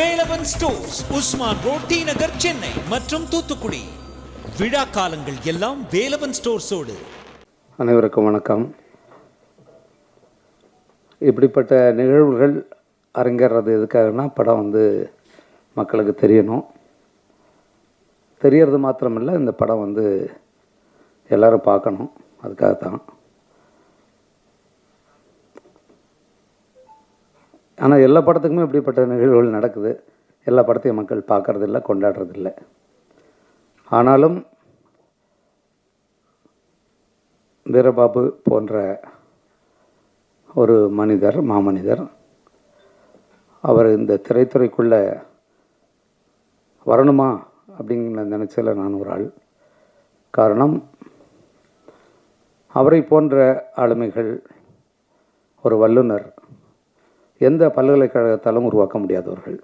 Velavan stores Usman road T Nagar Chennai மற்றும் தூத்துக்குடி. விழா காலங்கள் எல்லாம் வேலவன் ஸ்டோர்ஸோடு அனைவருக்கும் வணக்கம். இப்படிப்பட்ட நிகழ்வுகள் அரங்கேறது எதுக்காகனா படம் வந்து மக்களுக்கு தெரியணும். தெரியறது மாத்திரமில்லை இந்த படம் வந்து எல்லோரும் பார்க்கணும். அதுக்காகத்தான். ஆனால் எல்லா படத்துக்குமே இப்படிப்பட்ட நிகழ்வுகள் நடக்குது. எல்லா படத்தையும் மக்கள் பார்க்கறதில்ல கொண்டாடுறதில்ல. ஆனாலும் வீரபாபு போன்ற ஒரு மனிதர் மாமனிதர் அவர் இந்த திரைத்துறைக்குள்ளே வரணுமா அப்படிங்கிற நினச்சல நான் ஒரு ஆள். காரணம் அவரை போன்ற ஆளுமைகள் ஒரு வல்லுனர் எந்த பல்கலைக்கழகத்தாலும் உருவாக்க முடியாதவர்கள்.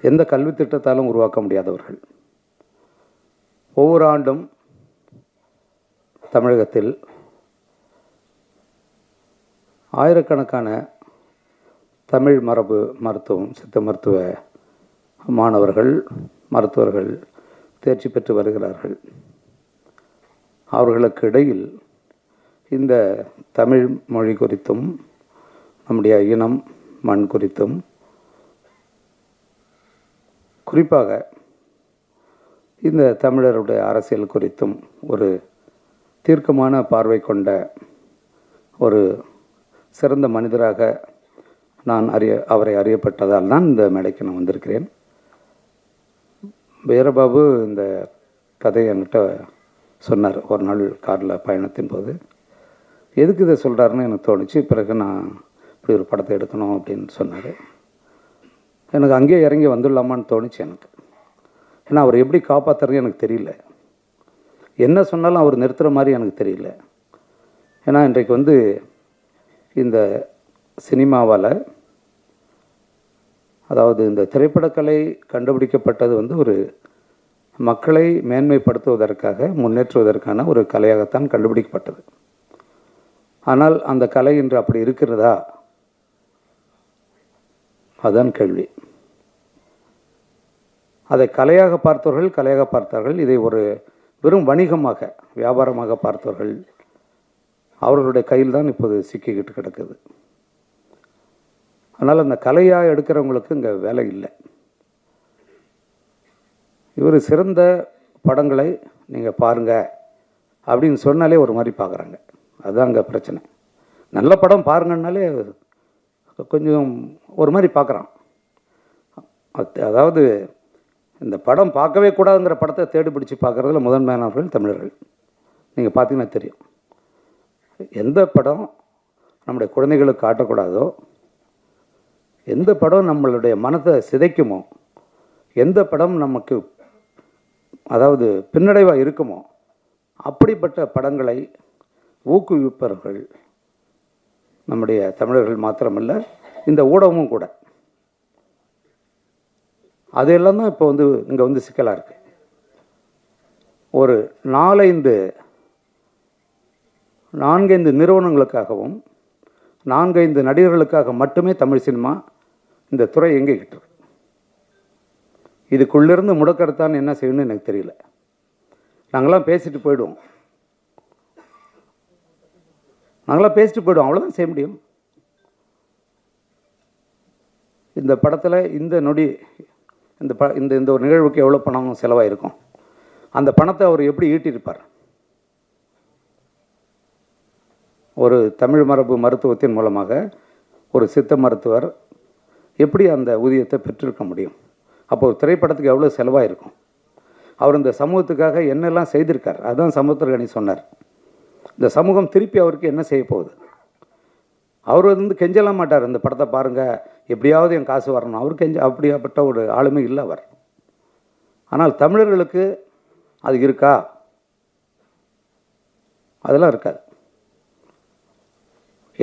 எந்த கல்வி திட்டத்தாலும் உருவாக்க முடியாதவர்கள். ஒவ்வொரு ஆண்டும் தமிழகத்தில் ஆயிரக்கணக்கான தமிழ் மரபு மருத்துவம் சித்த மருத்துவ மாணவர்கள் மருத்துவர்கள் தேர்ச்சி பெற்று வருகிறார்கள். அவர்களுக்கு இடையில் இந்த தமிழ் மொழி குறித்தும் நம்முடைய இனம் மண் குறித்தும் குறிப்பாக இந்த தமிழருடைய அரசியல் குறித்தும் ஒரு தீர்க்கமான பார்வை கொண்ட ஒரு சிறந்த மனிதராக நான் அறிய அவரை அறியப்பட்டதால் தான் இந்த மேடைக்கு நான் வந்திருக்கிறேன். வீரபாபு இந்த கதையை என்கிட்ட சொன்னார். ஒரு நாள் காரில் பயணத்தின் போது. எதுக்கு இதை சொல்கிறாருன்னு எனக்கு தோணுச்சு. பிறகு நான் இப்படி ஒரு படத்தை எடுக்கணும் அப்படின்னு சொன்னார். எனக்கு அங்கேயே இறங்கி வந்துடலாமான்னு தோணுச்சு எனக்கு. ஏன்னா அவர் எப்படி காப்பாற்றுறது எனக்கு தெரியல. என்ன சொன்னாலும் அவர் நிறுத்துகிற மாதிரி எனக்கு தெரியல. ஏன்னா இன்றைக்கு வந்து இந்த சினிமாவால் அதாவது இந்த திரைப்படக்கலை கண்டுபிடிக்கப்பட்டது வந்து ஒரு மக்களை மேன்மைப்படுத்துவதற்காக முன்னேற்றுவதற்கான ஒரு கலையாகத்தான் கண்டுபிடிக்கப்பட்டது. ஆனால் அந்த கலை இன்று அப்படி இருக்கிறதா? அதுதான் கேள்வி. அதை கலையாக பார்த்தவர்கள் கலையாக பார்த்தார்கள். இதை ஒரு வெறும் வணிகமாக வியாபாரமாக பார்த்தவர்கள் அவர்களுடைய கையில் தான் இப்போது சிக்கிக்கிட்டு கிடக்குது. அதனால் அந்த கலையாக எடுக்கிறவங்களுக்கு இங்கே வேலை இல்லை. இவர் சிறந்த படங்களை நீங்கள் பாருங்கள் அப்படின்னு சொன்னாலே ஒரு மாதிரி பார்க்குறாங்க. அதுதான் அங்கே பிரச்சனை. நல்ல படம் பாருங்கன்னாலே கொஞ்சம் ஒரு மாதிரி பார்க்குறான். அது- அதாவது இந்த படம் பார்க்கவே கூடாதுங்கிற படத்தை தேடி பிடிச்சி பார்க்குறதுல முதன்மையானவர்கள் தமிழர்கள். நீங்கள் பார்த்தீங்கன்னா தெரியும். எந்த படம் நம்முடைய குழந்தைகளுக்கு காட்டக்கூடாதோ எந்த படம் நம்மளுடைய மனத்தை சிதைக்குமோ எந்த படம் நமக்கு அதாவது பின்னடைவாக இருக்குமோ அப்படிப்பட்ட படங்களை ஊக்குவிப்பவர்கள் நம்முடைய தமிழர்கள் மாத்திரமல்ல இந்த ஊடகமும் கூட. அதெல்லாம் தான் இப்போ வந்து இங்கே வந்து சிக்கலாக இருக்குது ஒரு நாலைந்து நான்கைந்து நிறுவனங்களுக்காகவும் நான்கைந்து நடிகர்களுக்காக மட்டுமே தமிழ் சினிமா இந்த துறை இயங்கிக்கிட்டு இருக்கு. இதுக்குள்ளிருந்து முடக்கறத்தான் என்ன செய்யணும்னு எனக்கு தெரியல. நாங்களாம் பேசிட்டு போயிடுவோம். நாங்களாம் பேசிட்டு போயிடுவோம். அவ்வளோதான் செய்ய முடியும். இந்த படத்தில் இந்த நொடி இந்த ப இந்த இந்த ஒரு நிகழ்வுக்கு எவ்வளோ பணம் செலவாயிருக்கும்? அந்த பணத்தை அவர் எப்படி ஈட்டியிருப்பார்? ஒரு தமிழ் மரபு மருத்துவத்தின் மூலமாக ஒரு சித்த மருத்துவர் எப்படி அந்த ஊதியத்தை பெற்றிருக்க முடியும்? அப்போ ஒரு திரைப்படத்துக்கு எவ்வளோ செலவாயிருக்கும்? அவர் இந்த சமூகத்துக்காக என்னெல்லாம் செய்திருக்கார்? அதுதான் சமுத்திரகணி சொன்னார். இந்த சமூகம் திருப்பி அவருக்கு என்ன செய்ய போகுது? அவர் வந்து கெஞ்சலாம் மாட்டார் இந்த படத்தை பாருங்கள் எப்படியாவது என் காசு வரணும். அவர் கெஞ்ச அப்படியாப்பட்ட ஒரு ஆளுமை இல்லை அவர். ஆனால் தமிழர்களுக்கு அது இருக்கா? அதெல்லாம் இருக்காது.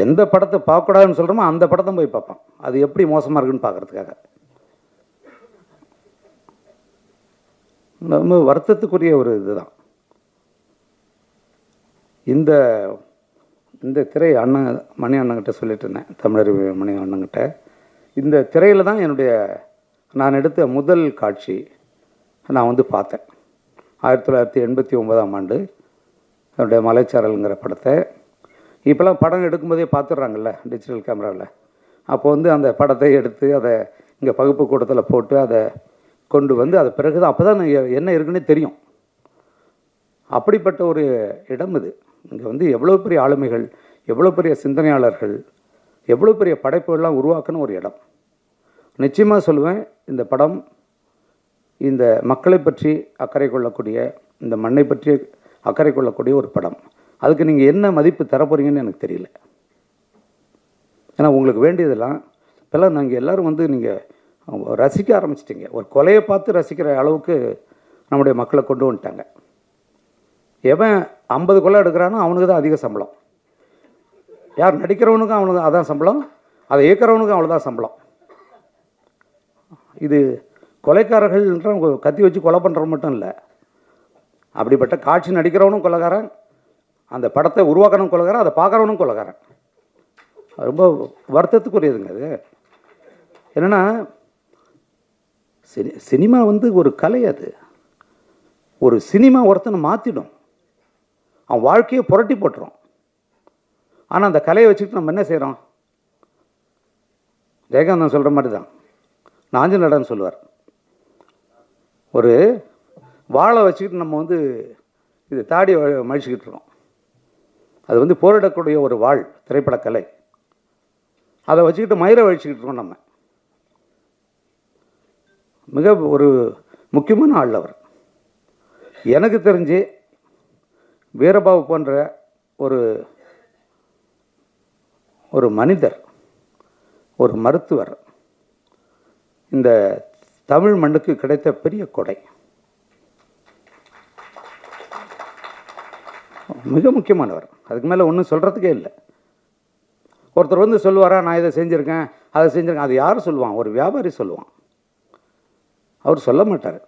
எந்த படத்தை பார்க்கக்கூடாதுன்னு சொல்கிறோமோ அந்த படத்தை போய் பார்ப்பான். அது எப்படி மோசமாக இருக்குன்னு பார்க்கறதுக்காக. ரொம்ப வருத்தத்துக்குரிய ஒரு இதுதான். இந்த இந்த திரை அண்ணன் மணி அண்ணங்கிட்ட சொல்லிட்டு இருந்தேன். தமிழர் மணி அண்ணங்கிட்ட. இந்த திரையில் தான் என்னுடைய நான் எடுத்த முதல் காட்சி நான் வந்து பார்த்தேன். ஆயிரத்தி தொள்ளாயிரத்தி எண்பத்தி ஒன்பதாம் ஆண்டு என்னுடைய மலைச்சாரலுங்கிற படத்தை. இப்போலாம் படம் எடுக்கும்போதே பார்த்துட்றாங்கல்ல டிஜிட்டல் கேமராவில் அப்போ வந்து அந்த படத்தை எடுத்து அதை இங்கே பகுப்பு கூட்டத்தில் போட்டு அதை கொண்டு வந்து அது பிறகு தான் அப்போ தான் என்ன இருக்குன்னே தெரியும். அப்படிப்பட்ட ஒரு இடம் இது. இங்கே வந்து எவ்வளோ பெரிய ஆளுமைகள் எவ்வளோ பெரிய சிந்தனையாளர்கள் எவ்வளோ பெரிய படைப்புகள்லாம் உருவாக்கின ஒரு இடம். நிச்சயமாக சொல்லுவேன் இந்த படம் இந்த மக்களை பற்றி அக்கறை கொள்ளக்கூடிய இந்த மண்ணை பற்றி அக்கறை கொள்ளக்கூடிய ஒரு படம். அதுக்கு நீங்கள் என்ன மதிப்பு தரப்போகிறீங்கன்னு எனக்கு தெரியல. ஏன்னா உங்களுக்கு வேண்டியதெல்லாம் இப்போல்லாம் நாங்கள் எல்லோரும் வந்து நீங்கள் ரசிக்க ஆரம்பிச்சிட்டிங்க. ஒரு கொலையை பார்த்து ரசிக்கிற அளவுக்கு நம்முடைய மக்களை கொண்டு வந்துட்டாங்க. எவன் ஐம்பது கொலை எடுக்கிறானோ அவனுக்கு தான் அதிக சம்பளம். யார் நடிக்கிறவனுக்கும் அவனுக்கு அதான் சம்பளம். அதை இயக்கிறவனுக்கும் அவ்வளோதான் சம்பளம். இது கொலைக்காரர்கள்ன்ற கத்தி வச்சு கொலை பண்ணுறவன் மட்டும் இல்லை. அப்படிப்பட்ட காட்சி நடிக்கிறவனும் கொலைகாரன் அந்த படத்தை உருவாக்கணும் கொலைகாரன் அதை பார்க்குறவனும் கொலைகாரன். ரொம்ப வருத்தத்துக்குரியதுங்க அது. என்னென்னா சினி சினிமா வந்து ஒரு கலை அது. ஒரு சினிமா ஒருத்தனை மாற்றிடும் அவன் வாழ்க்கையை புரட்டி போட்டுரும் ஆனால் அந்த கலையை வச்சுக்கிட்டு நம்ம என்ன செய்கிறோம் ஜெயகாந்தன் சொல்கிற மாதிரி தான் நாஞ்சல் சொல்லுவார். ஒரு வாழை வச்சுக்கிட்டு நம்ம வந்து இது தாடி மழிச்சுக்கிட்டு இருக்கோம். அது வந்து போரிடக்கூடிய ஒரு வாழ் திரைப்படக்கலை அதை வச்சுக்கிட்டு மயிரை வழிச்சுக்கிட்டு இருக்கோம் நம்ம. மிக ஒரு முக்கியமான ஆள் அவர். எனக்கு தெரிஞ்சு வீரபாபு போன்ற ஒரு ஒரு மனிதர் ஒரு மருத்துவர் இந்த தமிழ் மண்ணுக்கு கிடைத்த பெரிய கொடை. மிக முக்கியமானவர். அதுக்கு மேலே ஒன்றும் சொல்கிறதுக்கே இல்லை. ஒருத்தர் வந்து சொல்லுவாரா நான் இதை செஞ்சுருக்கேன் அதை செஞ்சுருக்கேன். அது யார் சொல்லுவான்? ஒரு வியாபாரி சொல்லுவான். அவர் சொல்ல மாட்டார்.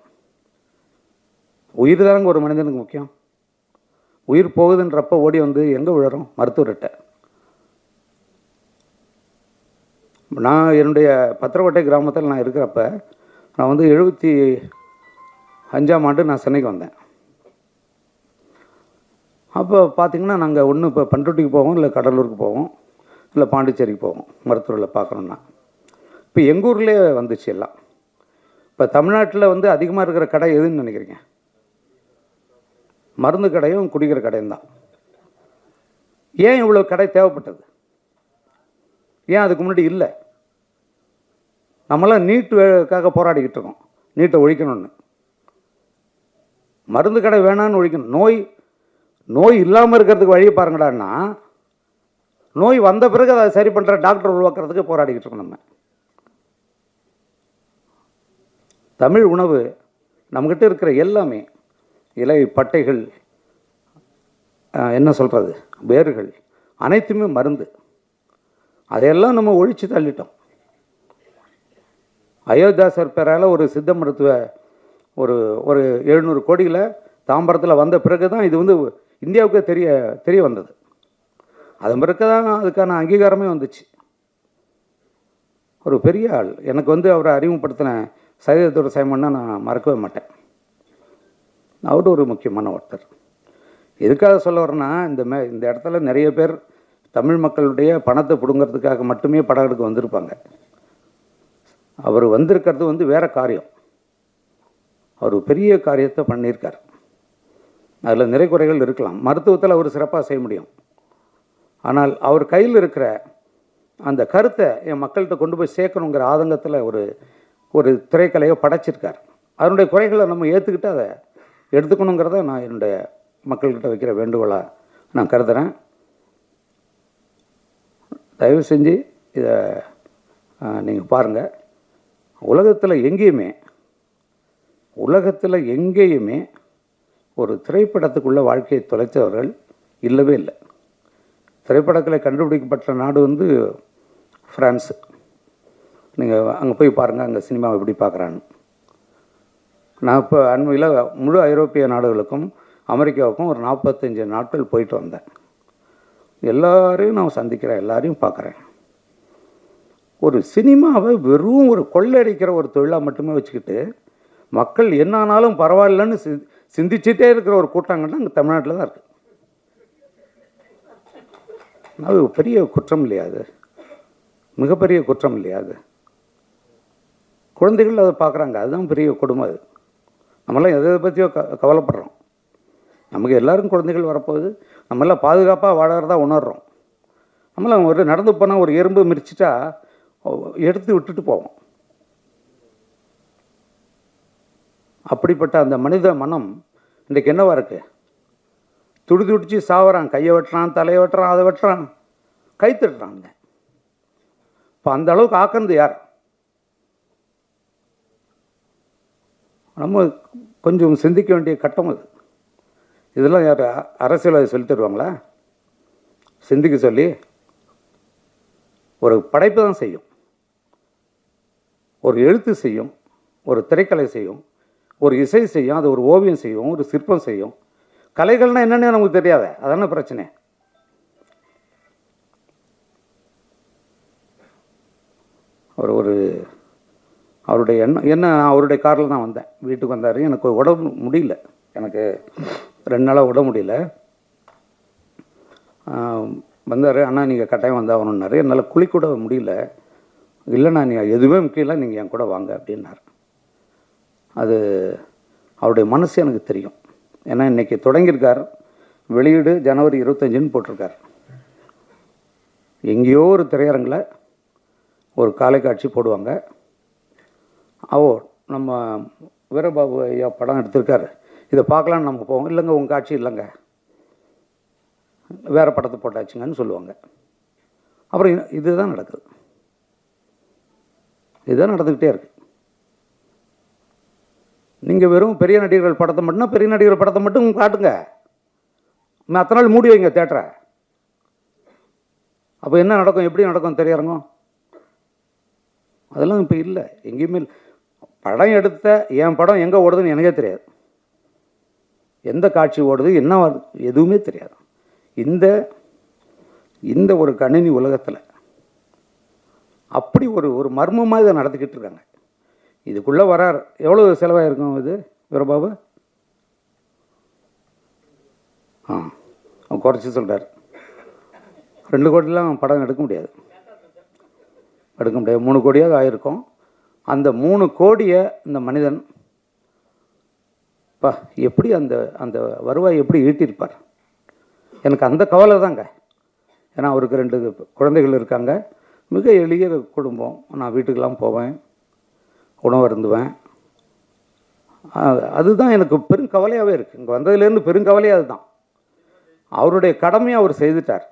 உயிர் தானங்க ஒரு மனிதனுக்கு முக்கியம்? உயிர் போகுதுன்றப்ப ஓடி வந்து எங்கே விழறோம்? மருத்துவர்கிட்ட. நான் என்னுடைய பத்திரக்கோட்டை கிராமத்தில் நான் இருக்கிறப்ப நான் வந்து எழுபத்தி அஞ்சாம் ஆண்டு நான் சென்னைக்கு வந்தேன். அப்போ பார்த்தீங்கன்னா நாங்கள் ஒன்று இப்போ பண்ருட்டிக்கு போவோம் இல்லை கடலூருக்கு போவோம் இல்லை பாண்டிச்சேரிக்கு போவோம் மருத்துவரில் பார்க்கணுன்னா இப்போ எங்கள் ஊர்லேயே வந்துச்சு எல்லாம். இப்போ தமிழ்நாட்டில் வந்து அதிகமாக இருக்கிற கடை எதுன்னு நினைக்கிறீங்க? மருந்து கடையும் குடிக்கிற கடையும் தான். ஏன் இவ்வளோ கடை தேவைப்பட்டது? ஏன் அதுக்கு முன்னாடி இல்லை? நம்மளாம் நீட்டுக்காக போராடிக்கிட்டு இருக்கோம். நீட்டை ஒழிக்கணும்னு. மருந்து கடை வேணான்னு ஒழிக்கணும். நோய் நோய் இல்லாமல் இருக்கிறதுக்கு வழியை பாருங்கடான்னா நோய் வந்த பிறகு அதை சரி பண்ணுற டாக்டர் உருவாக்குறதுக்கு போராடிக்கிட்டு இருக்கோம் நம்ம. தமிழ் உணவு நம்மக்கிட்ட இருக்கிற எல்லாமே இலை பட்டைகள் என்ன சொல்கிறது வேர்கள் அனைத்துமே மருந்து. அதையெல்லாம் நம்ம ஒழித்து தள்ளிட்டோம். அயோத்தியாசர் பேரால் ஒரு சித்த மருத்துவ ஒரு ஒரு எழுநூறு கோடியில் தாம்பரத்தில் வந்த பிறகு தான் இது வந்து இந்தியாவுக்கு தெரிய தெரிய வந்தது. அதன் பிறகு தான் அதுக்கான அங்கீகாரமே வந்துச்சு. ஒரு பெரிய ஆள். எனக்கு வந்து அவரை அறிமுகப்படுத்தின சைதத்தோட சைமன்னா நான் மறக்கவே மாட்டேன். அவர் ஒரு முக்கியமான ஒருத்தர். எதுக்காக சொல்ல வரேன்னா இந்த மே இந்த இடத்துல நிறைய பேர் தமிழ் மக்களுடைய பணத்தை பிடுங்கிறதுக்காக மட்டுமே படம் எடுக்க வந்திருப்பாங்க. அவர் வந்திருக்கிறது வந்து வேறு காரியம். அவர் பெரிய காரியத்தை பண்ணியிருக்கார். அதில் நிறை குறைகள் இருக்கலாம். மருத்துவத்தில் அவர் சிறப்பாக செய்ய முடியும். ஆனால் அவர் கையில் இருக்கிற அந்த கருத்தை என் மக்கள்கிட்ட கொண்டு போய் சேர்க்கணுங்கிற ஆதங்கத்தில் ஒரு ஒரு திரைக்கலையை படைச்சிருக்கார். அதனுடைய குறைகளை நம்ம ஏற்றுக்கிட்டு அதை எடுத்துக்கணுங்கிறத நான் என்னுடைய மக்கள்கிட்ட வைக்கிற வேண்டுகோளாக நான் கருதுகிறேன் தயவு செஞ்சு இதை நீங்கள் பாருங்கள் உலகத்தில் எங்கேயுமே உலகத்தில் எங்கேயுமே ஒரு திரைப்படத்துக்குள்ளே வாழ்க்கையை தொலைத்தவர்கள் இல்லவே இல்லை. திரைப்படங்களை கண்டுபிடிக்கப்பட்ட நாடு வந்து ஃப்ரான்ஸு. நீங்கள் அங்கே போய் பாருங்கள் அங்கே சினிமாவை எப்படி பார்க்குறான்னு நான் இப்போ அண்மையில் முழு ஐரோப்பிய நாடுகளுக்கும் அமெரிக்காவுக்கும் ஒரு நாற்பத்தஞ்சு நாட்கள் போயிட்டு வந்தேன். எல்லாரையும் நான் சந்திக்கிறேன் எல்லாரையும் பார்க்குறேன். ஒரு சினிமாவை வெறும் ஒரு கொள்ளடிக்கிற ஒரு தொழிலாக மட்டுமே வச்சுக்கிட்டு மக்கள் என்ன ஆனாலும் பரவாயில்லன்னு சி சிந்திச்சுட்டே இருக்கிற ஒரு கூட்டங்கள்னா அங்கே தமிழ்நாட்டில் தான் இருக்குது அது பெரிய குற்றம் இல்லையா அது? மிகப்பெரிய குற்றம் இல்லையா அது? குழந்தைகள் அதை பார்க்குறாங்க அதுதான் பெரிய கொடுமை அது. நம்மளாம் எதை பற்றியோ க கவலைப்படுறோம். நமக்கு எல்லோரும் குழந்தைகள் வரப்போகுது. நம்மளாம் பாதுகாப்பாக வாழறதா உணர்றோம். நம்மளாம் ஒரு நடந்து போனால் ஒரு எறும்பு மிரிச்சிட்டா எடுத்து விட்டுட்டு போவோம். அப்படிப்பட்ட அந்த மனித மனம் இன்றைக்கு என்னவா இருக்கு? துடி துடிச்சு சாவறான். கையை வெட்டுறான் தலையை வெட்டுறான் அதை வெட்டுறான். கை தட்டுறாங்க இப்போ அந்த அளவுக்கு ஆக்கிறது யார்? நம்ம கொஞ்சம் சிந்திக்க வேண்டிய கட்டம் அது. இதெல்லாம் யார் அரசியல் சொல்லி தருவாங்களா சிந்திக்க சொல்லி ஒரு படைப்பு தான் செய்யும். ஒரு எழுத்து செய்யும் ஒரு திரைக்கலை செய்யும் ஒரு இசை செய்யும் அது ஒரு ஓவியம் செய்யும் ஒரு சிற்பம் செய்யும். கலைகள்னால் என்னென்னு நமக்கு தெரியாத அதான பிரச்சனை. ஒரு ஒரு அவருடைய எண்ணம் என்ன நான் அவருடைய காரில் தான் வந்தேன். வீட்டுக்கு வந்தார். எனக்கு உடம்பு முடியல. எனக்கு ரெண்டு நாளாக உட முடியல. வந்தார். ஆனால் நீங்கள் கட்டாயம் வந்தாகணுன்னாரு என்னால் குளிக்கூட முடியல. இல்லைண்ணா நீ எதுவுமே முக்கியம் இல்லை. நீங்கள் என் கூட வாங்க அப்படின்னார். அது அவருடைய மனசு எனக்கு தெரியும். ஏன்னா இன்றைக்கி தொடங்கியிருக்கார். வெளியீடு ஜனவரி இருபத்தஞ்சுன்னு போட்டிருக்கார். எங்கேயோ ஒரு திரையரங்கில் ஒரு காலை காட்சி போடுவாங்க. அவர் நம்ம வீரபாபு ஐயா படம் எடுத்திருக்காரு. இதை பார்க்கலான்னு நம்ம போவோம். இல்லைங்க உங்கள் காட்சி இல்லைங்க. வேறு படத்தை போட்டாச்சுங்கன்னு சொல்லுவாங்க. அப்புறம் இது- இதுதான் நடக்குது. இதுதான் நடந்துக்கிட்டே இருக்குது நீங்கள் வெறும் பெரிய நடிகர்கள் படத்தை மட்டும்னா பெரிய நடிகர்கள் படத்தை மட்டும் காட்டுங்க. மற்ற நாள் மூடி வைங்க தேட்டரை. அப்போ என்ன நடக்கும் எப்படி நடக்கும் தெரியறங்க? அதெல்லாம் இப்போ இல்லை. எங்கேயுமே இல்லை. படம் எடுத்த என் படம் எங்கே ஓடுதுன்னு எனக்கே தெரியாது. எந்த காட்சி ஓடுது என்ன வருது எதுவுமே தெரியாது. இந்த இந்த ஒரு கணினி உலகத்தில் அப்படி ஒரு ஒரு மர்மமாக இதை நடத்திக்கிட்டு இருக்காங்க. இதுக்குள்ளே வரார். எவ்வளோ செலவாயிருக்கும் இது வீரபாபு? ஆ குறைச்சி சொல்கிறார் ரெண்டு கோடிலாம் படம் எடுக்க முடியாது. எடுக்க முடியாது. மூணு கோடியாக ஆயிருக்கும். அந்த மூணு கோடியை இந்த மனிதன் பா எப்படி அந்த அந்த வருவாய் எப்படி ஈட்டியிருப்பார் எனக்கு அந்த கவலை தாங்க. ஏன்னா அவருக்கு ரெண்டு குழந்தைகள் இருக்காங்க. மிக எளிய குடும்பம். நான் வீட்டுக்கெல்லாம் போவேன். உணவு அருந்துவேன். அதுதான் எனக்கு பெரும் கவலையாகவே இருக்குது இங்கே வந்ததுலேருந்து பெருங்கவலையாக அதுதான். அவருடைய கடமையை அவர் செய்துட்டார்.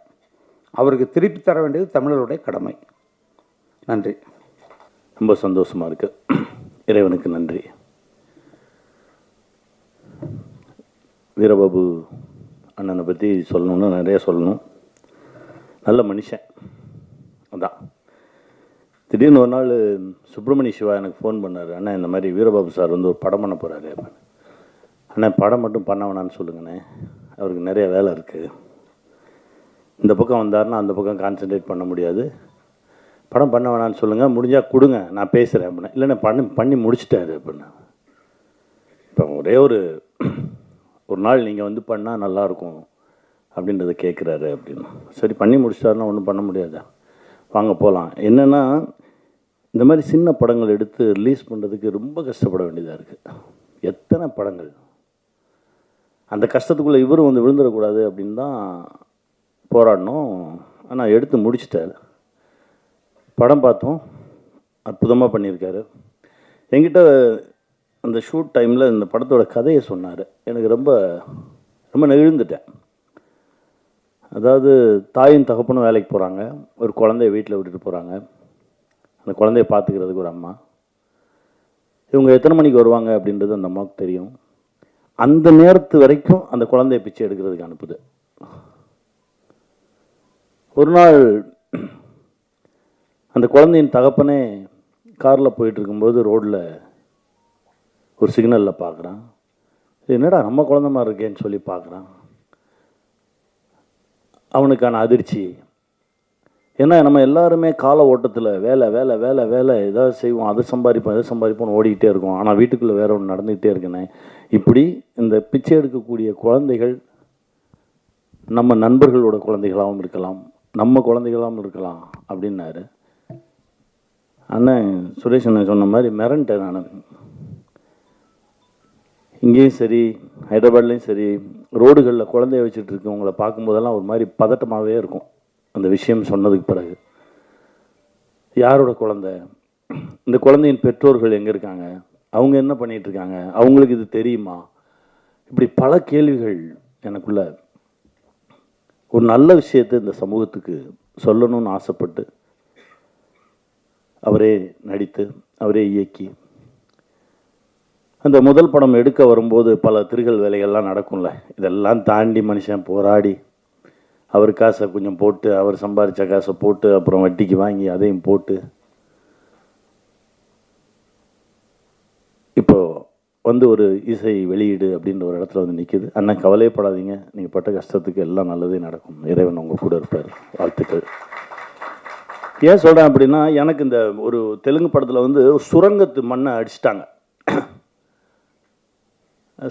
அவருக்கு திருப்பி தர வேண்டியது தமிழருடைய கடமை. நன்றி. ரொம்ப சந்தோஷமாக இருக்கு. இறைவனுக்கு நன்றி. வீரபாபு அண்ணனை பற்றி சொல்லணும்னா நிறைய சொல்லணும். நல்ல மனுஷன். அதான். திடீர்னு ஒரு நாள் சுப்பிரமணிய சிவா எனக்கு ஃபோன் பண்ணார். அண்ணா இந்த மாதிரி வீரபாபு சார் வந்து ஒரு படம் பண்ண போகிறாரு அண்ணா படம் மட்டும் பண்ண வேணான்னு சொல்லுங்கண்ணே. அவருக்கு நிறைய வேலை இருக்குது இந்த பக்கம் வந்தாருன்னா அந்த பக்கம் கான்சென்ட்ரேட் பண்ண முடியாது. படம் பண்ண வேணான்னு சொல்லுங்கள் முடிஞ்சால் கொடுங்க நான் பேசுகிறேன் அப்படின்னா. இல்லைண்ணே பண்ணி பண்ணி முடிச்சிட்டாரு அப்படின்னா. இப்போ ஒரே ஒரு ஒரு நாள் நீங்கள் வந்து பண்ணால் நல்லாயிருக்கும் அப்படின்றத கேட்குறாரு அப்படின்னு. சரி பண்ணி முடிச்சிட்டாருன்னா ஒன்றும் பண்ண முடியாதா? வாங்க போகலாம் என்னென்னா இந்த மாதிரி சின்ன படங்கள் எடுத்து ரிலீஸ் பண்ணுறதுக்கு ரொம்ப கஷ்டப்பட வேண்டியதாக இருக்குது எத்தனை படங்கள்? அந்த கஷ்டத்துக்குள்ளே இவரும் வந்து விழுந்துடக்கூடாது அப்படின்னு தான் போராடினோம். ஆனால் எடுத்து முடிச்சிட்டாரு. படம் பார்த்தோம். அற்புதமாக பண்ணியிருக்காரு. என்கிட்ட அந்த ஷூட் டைமில் இந்த படத்தோட கதையை சொன்னார். எனக்கு ரொம்ப ரொம்ப நெகிழ்ந்துட்டேன். அதாவது தாயும் தகப்பனும் வேலைக்கு போகிறாங்க ஒரு குழந்தைய வீட்டில் விட்டுட்டு போகிறாங்க அந்த குழந்தைய பார்த்துக்கிறதுக்கு ஒரு அம்மா. இவங்க எத்தனை மணிக்கு வருவாங்க அப்படின்றது அந்த அம்மாவுக்கு தெரியும். அந்த நேரத்து வரைக்கும் அந்த குழந்தைய பிச்சை எடுக்கிறதுக்கு அனுப்புது. ஒரு நாள் அந்த குழந்தையின் தகப்பனே காரில் போயிட்டுருக்கும்போது ரோட்டில் ஒரு சிக்னலில் பார்க்குறான் என்னடா நம்ம குழந்த மாதிரி இருக்கேன்னு சொல்லி பார்க்குறான் அவனுக்கான அதிர்ச்சி. ஏன்னா நம்ம எல்லாருமே கால ஓட்டத்தில் வேலை வேலை வேலை வேலை ஏதாவது செய்வோம். அதை சம்பாதிப்போம் எதை சம்பாதிப்போம்னு ஓடிக்கிட்டே இருக்கோம். ஆனால் வீட்டுக்குள்ளே வேற ஒன்று நடந்துக்கிட்டே இருக்குண்ணே இப்படி இந்த பிச்சை எடுக்கக்கூடிய குழந்தைகள் நம்ம நண்பர்களோட குழந்தைகளாகவும் இருக்கலாம். நம்ம குழந்தைகளாகவும் இருக்கலாம் அப்படின்னாரு. அண்ணன் சுரேஷ் அண்ணன் சொன்ன மாதிரி மிரண்டேன் நான். இங்கேயும் சரி ஹைதராபாத்லேயும் சரி ரோடுகளில் குழந்தைய வச்சுட்டு இருக்கவங்களை பார்க்கும்போதெல்லாம் ஒரு மாதிரி பதட்டமாகவே இருக்கும். அந்த விஷயம் சொன்னதுக்கு பிறகு. யாரோட குழந்தை? இந்த குழந்தையின் பெற்றோர்கள் எங்கே இருக்காங்க? அவங்க என்ன பண்ணிகிட்ருக்காங்க இருக்காங்க? அவங்களுக்கு இது தெரியுமா? இப்படி பல கேள்விகள் எனக்குள்ள. ஒரு நல்ல விஷயத்தை இந்த சமூகத்துக்கு சொல்லணும்னு ஆசைப்பட்டு அவரே நடித்து அவரே இயக்கி. அந்த முதல் படம் எடுக்க வரும்போது பல திருகல் வேலைகள்லாம் நடக்கும்ல. இதெல்லாம் தாண்டி மனுஷன் போராடி அவர் காசை கொஞ்சம் போட்டு அவர் சம்பாரித்த காசை போட்டு அப்புறம் வட்டிக்கு வாங்கி அதையும் போட்டு. இப்போது வந்து ஒரு இசை வெளியீடு அப்படின்ற ஒரு இடத்துல வந்து நிற்கிது அண்ணன் கவலையப்படாதீங்க. நீங்கள் பட்ட கஷ்டத்துக்கு எல்லாம் நல்லதே நடக்கும். இறைவன் உங்கள் கூட இருப்பார். வாழ்த்துக்கள். ஏன் சொல்கிறேன் அப்படின்னா எனக்கு இந்த ஒரு தெலுங்கு படத்தில் வந்து சுரங்கத்து மண்ணை அடிச்சிட்டாங்க.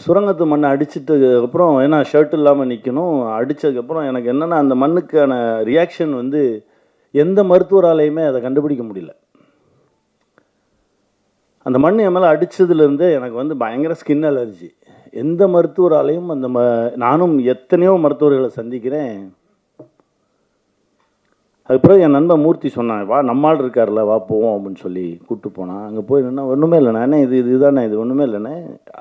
சுரங்கத்து மண்ணை அடிச்சிட்டதுக்கப்புறம் ஏன்னா ஷர்ட் இல்லாமல் நிற்கணும் அடித்ததுக்கப்புறம் எனக்கு என்னென்னா அந்த மண்ணுக்கான ரியாக்ஷன் வந்து எந்த மருத்துவராலையுமே அதை கண்டுபிடிக்க முடியல. அந்த மண் என் மேலே அடித்ததுலேருந்தே எனக்கு வந்து பயங்கர ஸ்கின் அலர்ஜி எந்த மருத்துவராலையும் அந்த ம நானும் எத்தனையோ மருத்துவர்களை சந்திக்கிறேன். அதுக்கு பிறகு என் நண்பன் மூர்த்தி சொன்னான் வா நம்மால் இருக்கார்ல வா போவோம் அப்படின்னு சொல்லி கூப்பிட்டு போனான். அங்கே போய் என்ன ஒன்றுமே இல்லைண்ணே என்ன இது இதுதானே இது ஒன்றுமே இல்லைண்ணே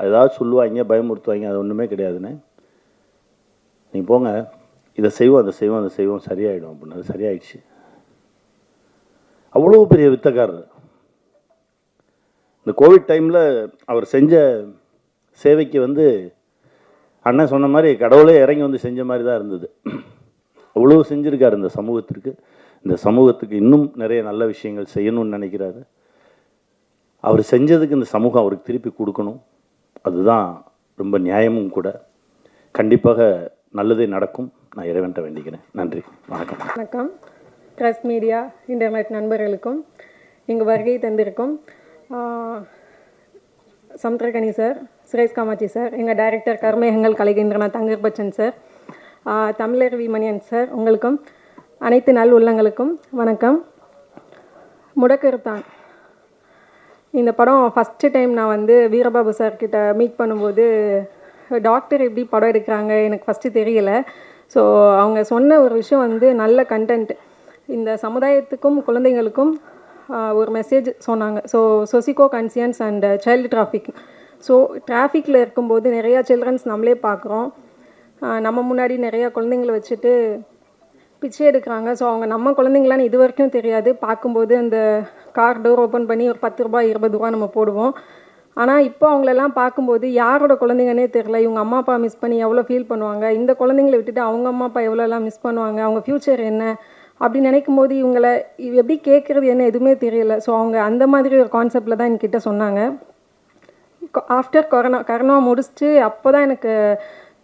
ஏதாவது சொல்லுவாங்க பயமுறுத்துவாங்க அது ஒன்றுமே கிடையாதுண்ணே. நீங்கள் போங்க இதை செய்வோம் அதை செய்வோம் அதை செய்வோம் சரியாயிடும் அப்படின்னு. அது சரியாயிடுச்சு. அவ்வளோ பெரிய வித்தக்காரர். இந்த கோவிட் டைமில் அவர் செஞ்ச சேவைக்கு வந்து அண்ணன் சொன்ன மாதிரி கடவுளே இறங்கி வந்து செஞ்ச மாதிரி தான் இருந்தது. அவ்வளோ செஞ்சுருக்காரு இந்த சமூகத்திற்கு. இந்த சமூகத்துக்கு இன்னும் நிறைய நல்ல விஷயங்கள் செய்யணும்னு நினைக்கிறாரு. அவர் செஞ்சதுக்கு இந்த சமூகம் அவருக்கு திருப்பி கொடுக்கணும். அதுதான் ரொம்ப நியாயமும் கூட. கண்டிப்பாக நல்லதே நடக்கும். நான் இறைவன்ட்ட வேண்டிக்கிறேன். நன்றி. வணக்கம். வணக்கம். ட்ரஸ் மீடியா இன்டர்நெட் நண்பர்களுக்கும் இங்கு வருகை தந்திருக்கும் சமுத்திரகனி சார் சுரேஷ் காமாட்சி சார் எங்கள் டைரக்டர் கர்மேகங்கள் கலைகின்றன தங்கர்பச்சன் சார் தமிழர் விமணியன் சார் உங்களுக்கும் அனைத்து நல் உள்ளங்களுக்கும் வணக்கம். முடக்கருத்தான். இந்த படம் ஃபஸ்ட்டு டைம் நான் வந்து வீரபாபு சார்கிட்ட மீட் பண்ணும்போது டாக்டர் எப்படி படம் எடுக்கிறாங்க எனக்கு ஃபஸ்ட்டு தெரியல. ஸோ அவங்க சொன்ன ஒரு விஷயம் வந்து நல்ல கண்டென்ட் இந்த சமுதாயத்துக்கும் குழந்தைங்களுக்கும் ஒரு மெசேஜ் சொன்னாங்க. So சொசிகோ conscience and child traffic so டிராஃபிக்கில் இருக்கும்போது நிறையா சில்ட்ரன்ஸ் நம்மளே பார்க்குறோம். நம்ம முன்னாடி நிறையா குழந்தைங்களை வச்சுட்டு பிச்சை எடுக்கிறாங்க. ஸோ அவங்க நம்ம குழந்தைங்களான்னு இது வரைக்கும் தெரியாது. பார்க்கும்போது அந்த கார் டோர் ஓப்பன் பண்ணி ஒரு பத்து ரூபாய் இருபது ரூபா நம்ம போடுவோம். ஆனால் இப்போ அவங்களெல்லாம் பார்க்கும்போது யாரோட குழந்தைங்கன்னே தெரில இவங்க அம்மா அப்பா மிஸ் பண்ணி எவ்வளோ ஃபீல் பண்ணுவாங்க? இந்த குழந்தைங்களை விட்டுட்டு அவங்க அம்மா அப்பா எவ்வளோலாம் மிஸ் பண்ணுவாங்க? அவங்க ஃப்யூச்சர் என்ன? அப்படி நினைக்கும் போது இவங்களை எப்படி கேட்குறது என்ன எதுவுமே தெரியல. ஸோ அவங்க அந்த மாதிரி ஒரு கான்செப்டில் தான் என்கிட்ட சொன்னாங்க. ஆஃப்டர் கொரோனா கொரோனா முடிச்சுட்டு அப்போ தான் எனக்கு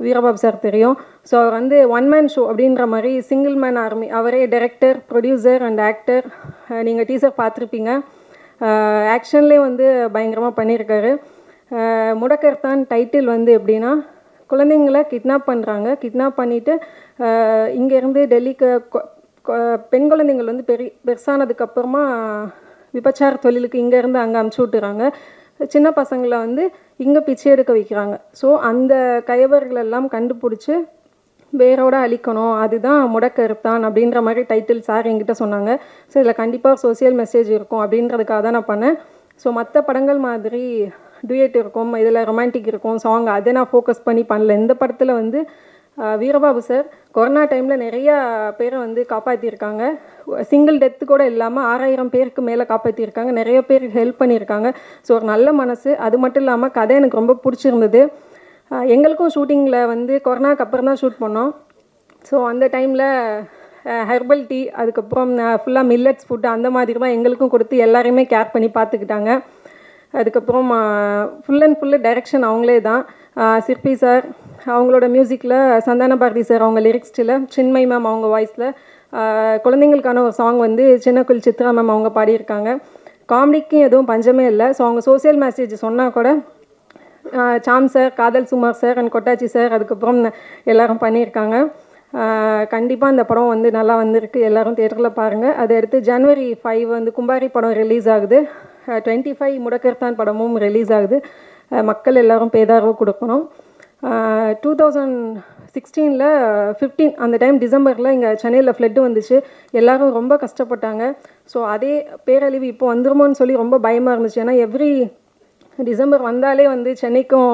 வீரபாபு சார் தெரியும். ஸோ அவர் வந்து ஒன் மேன் ஷோ அப்படின்ற மாதிரி சிங்கிள் மேன் ஆர்மி அவரே டைரக்டர் ப்ரொடியூசர் அண்ட் ஆக்டர் நீங்கள் டீசர் பார்த்துருப்பீங்க. ஆக்ஷன்லேயே வந்து பயங்கரமாக பண்ணியிருக்காரு முடக்கர்தான் டைட்டில் வந்து எப்படின்னா குழந்தைங்கள கிட்னாப் பண்ணுறாங்க கிட்னாப் பண்ணிவிட்டு இங்கேருந்து டெல்லிக்கு பெண் குழந்தைங்கள் வந்து பெரிய பெருசானதுக்கப்புறமா விபச்சார தொழிலுக்கு இங்கேருந்து அங்கே அமுச்சு விட்டுறாங்க. சின்ன பசங்களை வந்து இங்கே பிச்சை எடுக்க வைக்கிறாங்க. ஸோ அந்த கைவர்களெல்லாம் கண்டுபிடிச்சி வேரோட அழிக்கணும். அதுதான் முடக்கருத்தான் அப்படின்ற மாதிரி டைட்டில் சார் என்கிட்ட சொன்னாங்க. ஸோ இதில் கண்டிப்பாக சோஷியல் மெசேஜ் இருக்கும் அப்படின்றதுக்காக தான் நான் பண்ணேன். ஸோ மற்ற படங்கள் மாதிரி டுயட் இருக்கும் இதில் ரொமான்டிக் இருக்கும் சாங் அதை நான் ஃபோக்கஸ் பண்ணி பண்ணல. இந்த படத்தில் வந்து வீரபாபு சார் கொரோனா டைமில் நிறையா பேரை வந்து காப்பாற்றியிருக்காங்க சிங்கிள் டெத்து கூட இல்லாமல் ஆறாயிரம் பேருக்கு மேலே காப்பாற்றியிருக்காங்க நிறைய பேருக்கு ஹெல்ப் பண்ணியிருக்காங்க ஸோ ஒரு நல்ல மனசு. அது மட்டும் இல்லாமல் கதை எனக்கு ரொம்ப பிடிச்சிருந்தது. எங்களுக்கும் ஷூட்டிங்கில் வந்து கொரோனாக்கு அப்புறம் தான் ஷூட் பண்ணோம். ஸோ அந்த டைமில் ஹெர்பல் டீ அதுக்கப்புறம் ஃபுல்லாக மில்லட்ஸ் ஃபுட்டு அந்த மாதிரி தான் எங்களுக்கும் கொடுத்து எல்லாரையுமே கேர் பண்ணி பார்த்துக்கிட்டாங்க. அதுக்கப்புறம் ஃபுல் அண்ட் ஃபுல்லு டைரக்ஷன் அவங்களே தான். சிற்பி சார் அவங்களோட மியூசிக்கில் சந்தான பாரதி சார் அவங்க லிரிக்ஸ்டில் சின்மை மேம் அவங்க வாய்ஸில் குழந்தைங்களுக்கான ஒரு சாங் வந்து சின்னக்குள் சித்ரா மேம் அவங்க பாடியிருக்காங்க. காமெடிக்கும் எதுவும் பஞ்சமே இல்லை. ஸோ அவங்க சோஷியல் மெசேஜ் சொன்னால் கூட சாம் சார் காதல் சுமார் சார் அண்ட் கொட்டாச்சி சார் அதுக்கப்புறம் எல்லோரும் பண்ணியிருக்காங்க. கண்டிப்பாக அந்த படம் வந்து நல்லா வந்திருக்கு. எல்லோரும் தேட்டரில் பாருங்கள் அதை அடுத்து ஜனவரி ஃபைவ் வந்து கும்பாரி படம் ரிலீஸ் ஆகுது. டுவெண்ட்டி ஃபைவ் முடக்கர்தான் படமும் ரிலீஸ் ஆகுது. மக்கள் எல்லாரும் பேதாரவை கொடுக்கணும். டூ தௌசண்ட் சிக்ஸ்டீனில் ஃபிஃப்டீன் அந்த டைம் டிசம்பரில் இங்கே சென்னையில் ஃப்ளட்டு வந்துச்சு. எல்லோரும் ரொம்ப கஷ்டப்பட்டாங்க. ஸோ அதே பேரழிவு இப்போ வந்துருமோன்னு சொல்லி ரொம்ப பயமாக இருந்துச்சு. ஏன்னா எவ்ரி டிசம்பர் வந்தாலே வந்து சென்னைக்கும்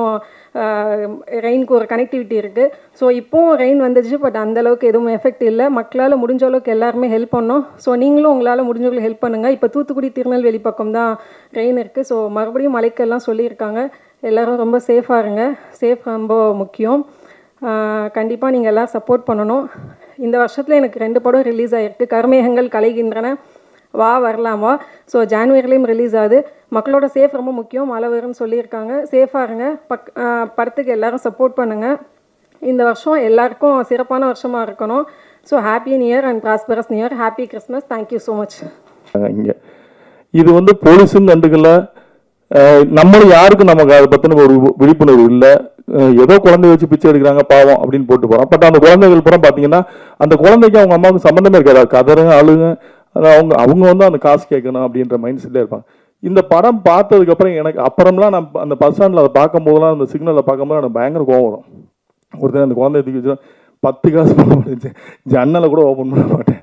ரெயினுக்கு ஒரு கனெக்டிவிட்டி இருக்குது ஸோ இப்போவும் ரெயின் வந்துச்சு பட் அந்த அளவுக்கு எதுவும் எஃபெக்ட் இல்லை. மக்களால் முடிஞ்ச அளவுக்கு எல்லாருமே ஹெல்ப் பண்ணோம். ஸோ நீங்களும் உங்களால் முடிஞ்சவங்களுக்கு ஹெல்ப் பண்ணுங்கள் இப்போ தூத்துக்குடி திருநெல்வேலி பக்கம் தான் ரெயின் இருக்குது ஸோ மறுபடியும் மழைக்கெல்லாம் சொல்லியிருக்காங்க. எல்லோரும் ரொம்ப சேஃபாக இருங்க. சேஃப் ரொம்ப முக்கியம். கண்டிப்பாக நீங்கள் எல்லாம் சப்போர்ட் பண்ணணும். இந்த வருஷத்தில் எனக்கு ரெண்டு படம் ரிலீஸ் ஆகிருக்கு கருமேகங்கள் கலைகின்றன. வா வரலாமா? ஸோ ஜான்வரிலையும் ரிலீஸ் ஆகுது. மக்களோட சேஃப் ரொம்ப முக்கியம். மழை வரும்னு சொல்லியிருக்காங்க. சேஃபாக இருங்க. பக் படத்துக்கு எல்லோரும் சப்போர்ட் பண்ணுங்கள் இந்த வருஷம் எல்லாருக்கும் சிறப்பான வருஷமாக இருக்கணும். So happy new year and prosperous new year happy Christmas thank you so much இங்கே. இது வந்து போலீஸும் கண்டுக்கல நம்மளும் யாருக்கும் நமக்கு அதை பற்றின ஒரு விழிப்புணர்வு இல்லை. ஏதோ குழந்தை வச்சு பிச்சை எடுக்கிறாங்க பாவம் அப்படின்னு போட்டு போகிறோம் பட் அந்த குழந்தைகள் புறம் பார்த்தீங்கன்னா அந்த குழந்தைக்கு அவங்க அம்மாவுக்கு சம்மந்தமே இருக்காது. அது கதறுங்க அழுங்க அது அவங்க அவங்க வந்து அந்த காசு கேட்கணும் அப்படின்ற மைண்ட் செட்டில் இருப்பாங்க. இந்த படம் பார்த்ததுக்கப்புறம் எனக்கு அப்புறம்லாம் நான் அந்த பஸ் ஸ்டாண்டில் அதை பார்க்கும் போதெல்லாம் அந்த சிக்னலில் பார்க்கும்போது எனக்கு பயங்கர கோவம் வரும். ஒருத்தர் அந்த குழந்தைய தூக்கி வச்சு பத்து காசு போட முடிஞ்சு ஜன்னலை கூட ஓப்பன் பண்ண மாட்டேன்.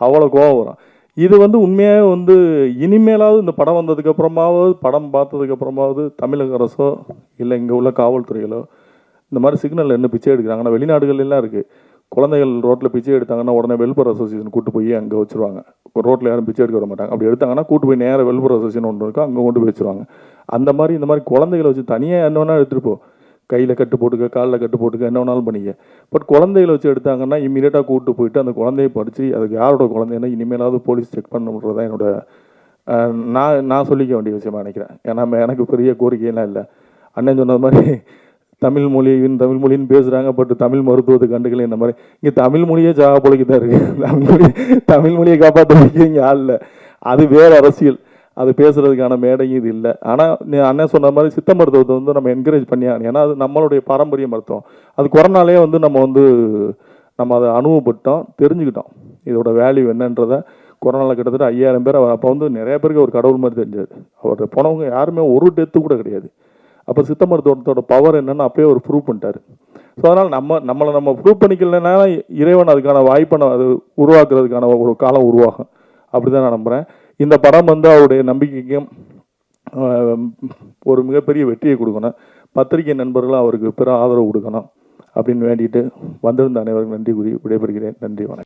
அவ்வளோ கோவம் வரும். இது வந்து உண்மையாக வந்து இனிமேலாவது இந்த படம் வந்ததுக்கப்புறமாவது படம் பார்த்ததுக்கப்புறமாவது தமிழக அரசோ இல்லை இங்கே உள்ள காவல்துறைகளோ இந்த மாதிரி சிக்னலில் என்ன பிச்சை எடுக்கிறாங்கன்னா வெளிநாடுகள் எல்லாம் இருக்குது குழந்தைகள் ரோட்டில் பிச்சை எடுத்தாங்கன்னா உடனே வெல்பர் அசோசியேஷன் கூட்டு போய் அங்கே வச்சுருவாங்க. ரோட்டில் யாரும் பிச்சை எடுக்க வர மாட்டாங்க அப்படி எடுத்தாங்கன்னா கூட்டு போய் நேராக வெல்பர் அசோசியேஷன் ஒன்று இருக்கும். அங்கே கொண்டு போய் வச்சுருவாங்க. அந்த மாதிரி இந்த மாதிரி குழந்தைகளை வச்சு தனியாக என்ன வேணாலும் எடுத்துகிட்டு போ. கையில் கட்டு போட்டுக்க காலில் கட்டு போட்டுக்க என்ன வேணாலும் பண்ணிக்க. பட் குழந்தைகளை வச்சு எடுத்தாங்கன்னா இம்மீடியட்டாக கூப்பிட்டு போயிட்டு அந்த குழந்தைய படித்து அதுக்கு யாரோட குழந்தைன்னா இனிமேலாவது போலீஸ் செக் பண்ணுறது தான் என்னோட நான் நான் சொல்லிக்க வேண்டிய விஷயமா நினைக்கிறேன். ஏன்னா எனக்கு பெரிய கோரிக்கையெல்லாம் இல்லை. அண்ணன் சொன்னது மாதிரி தமிழ் மொழியின் தமிழ் மொழின்னு பேசுகிறாங்க பட் தமிழ் மருத்துவத்தை கண்டுக்கல இந்த மாதிரி. இங்கே தமிழ் மொழியே ஜாக பொழைக்கு தான் இருக்குது தமிழ் மொழி தமிழ் மொழியை காப்பாற்ற இங்கே ஆள் இல்லை. அது வேறு அரசியல். அது பேசுகிறதுக்கான மேடையும் இது இல்லை. ஆனால் அண்ணன் சொன்ன மாதிரி சித்த மருத்துவத்தை வந்து நம்ம என்கரேஜ் பண்ணி ஏன்னா அது நம்மளுடைய பாரம்பரிய மருத்துவம். அது கொரோனாலே வந்து நம்ம வந்து நம்ம அதை அனுபவப்பட்டோம் தெரிஞ்சுக்கிட்டோம். இதோட வேல்யூ என்னன்றதை கொரோனாவில் கிட்டத்தட்ட ஐயாயிரம் பேர் அவர் அப்போ வந்து நிறைய பேருக்கு ஒரு கடவுள் மாதிரி தெரிஞ்சார். அவர் போனவங்க யாருமே ஒரு டெத்து கூட கிடையாது. அப்போ சித்த மருத்துவத்தோட பவர் என்னன்னு அப்பயே ஒரு ப்ரூவ் பண்ணிட்டாரு. ஸோ அதனால் நம்ம நம்மளை நம்ம ப்ரூவ் பண்ணிக்கலன்னா இறைவன் அதுக்கான வாய்ப்பை அது உருவாக்குறதுக்கான ஒரு காலம் உருவாகும். அப்படிதான் நான் நம்புகிறேன் இந்த படம் வந்து அவருடைய நம்பிக்கைக்கும் ஒரு மிகப்பெரிய வெற்றியை கொடுக்கணும். பத்திரிகை நண்பர்களும் அவருக்கு பிற ஆதரவு கொடுக்கணும் அப்படின்னு வேண்டிட்டு வந்திருந்த அனைவருக்கும் நன்றி கூறி விடைபெறுகிறேன். நன்றி வணக்கம்.